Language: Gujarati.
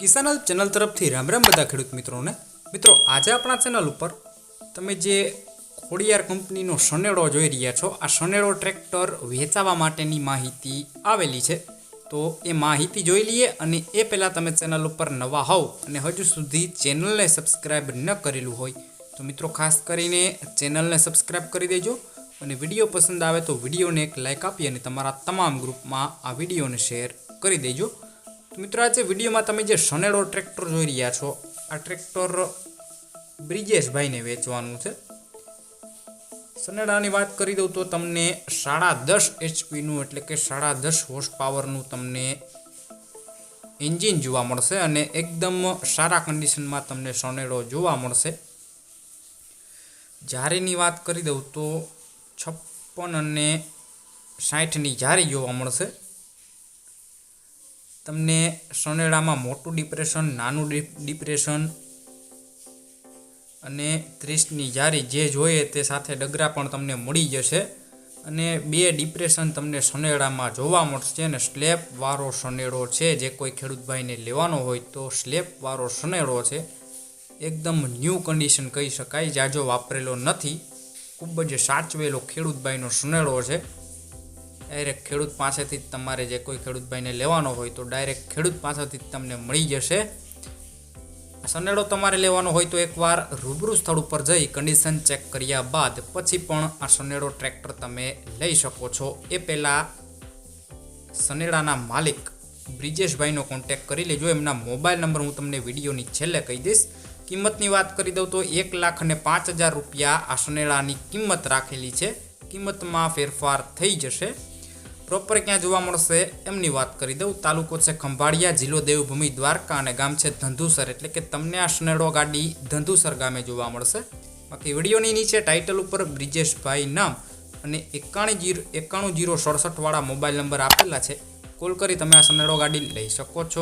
કિસાનલ ચેનલ તરફથી રામ રામ બધા ખેડૂત મિત્રોને. મિત્રો, આજે આપણા ચેનલ ઉપર તમે જે ખોડિયાર કંપનીનો સનેડો જોઈ રહ્યા છો, આ સનેડો ટ્રેક્ટર વેચાવા માટેની માહિતી આવેલી છે. તો એ માહિતી જોઈ લઈએ અને એ પહેલાં તમે ચેનલ ઉપર નવા હોવ અને હજુ સુધી ચેનલને સબસ્ક્રાઈબ ન કરેલું હોય, તો મિત્રો ખાસ કરીને ચેનલને સબસ્ક્રાઈબ કરી દેજો અને વીડિયો પસંદ આવે તો વિડીયોને એક લાઇક આપી અને તમારા તમામ ગ્રુપમાં આ વિડીયોને શેર કરી દેજો. મિત્રો આજે વિડીયોમાં તમે જે સનેડો ટ્રેક્ટર જોઈ રહ્યા છો, આ ટ્રેક્ટર બ્રિજેશભાઈને વેચવાનું છે. સનેડાની વાત કરી દઉં તો તમને સાડા દસ એચપીનું, એટલે કે સાડા દસ હોર્સ પાવરનું તમને એન્જિન જોવા મળશે અને એકદમ સારા કન્ડિશનમાં તમને સોનેડો જોવા મળશે. જારીની વાત કરી દઉં તો છપ્પન અને સાઠની જારી જોવા મળશે. તમને સનેડામાં મોટું ડિપ્રેશન નાનું ડિપ- ડિપ્રેશન અને ત્રીસની જારી જે જોઈએ તે સાથે ડગરા પણ તમને મળી જશે. અને બે ડિપ્રેશન તમને સનેડામાં જોવા મળશે અને સ્લેબ વાળો સનેડો છે. જે કોઈ ખેડૂતભાઈને લેવાનો હોય તો સ્લેબ વાળો સનેડો છે. એકદમ ન્યૂ કન્ડિશન કહી શકાય. જાજો વાપરેલો નથી. ખૂબ જ સાચવેલો ખેડૂતભાઈનો સનેડો છે. ડાયરેક્ટ ખેડૂત પાસેથી જ તમારે જે કોઈ ખેડૂતભાઈને લેવાનો હોય તો ડાયરેક્ટ ખેડૂત પાસેથી જ તમને મળી જશે. સનેડો તમારે લેવાનો હોય તો એકવાર રૂબરૂ સ્થળ ઉપર જઈ કન્ડિશન ચેક કર્યા બાદ પછી પણ આ સનેડો ટ્રેક્ટર તમે લઈ શકો છો. એ પહેલાં સનેડાના માલિક બ્રિજેશભાઈનો કોન્ટેક્ટ કરી લેજો. એમના મોબાઈલ નંબર હું તમને વિડીયોની છેલ્લે કહી દઈશ. કિંમતની વાત કરી દઉં તો એક લાખ અને પાંચ હજાર રૂપિયા આ સનેડાની કિંમત રાખેલી છે. કિંમતમાં ફેરફાર થઈ જશે. પ્રોપર ક્યાં જોવા મળશે એમની વાત કરી દઉં. તાલુકો છે ખંભાળિયા, જિલ્લો દેવભૂમિ, દ્વારકા અને ગામ છે ધંધુસર. એટલે કે તમને આ સ્નેડો ગાડી ધંધુસર ગામે જોવા મળશે. બાકી વિડીયોની નીચે ટાઇટલ ઉપર બ્રિજેશભાઈ નામ અને એકાણી જીરો, એકાણું જીરો સડસઠવાળા મોબાઈલ નંબર આપેલા છે. કોલ કરી તમે આ સનેડો ગાડી લઈ શકો છો.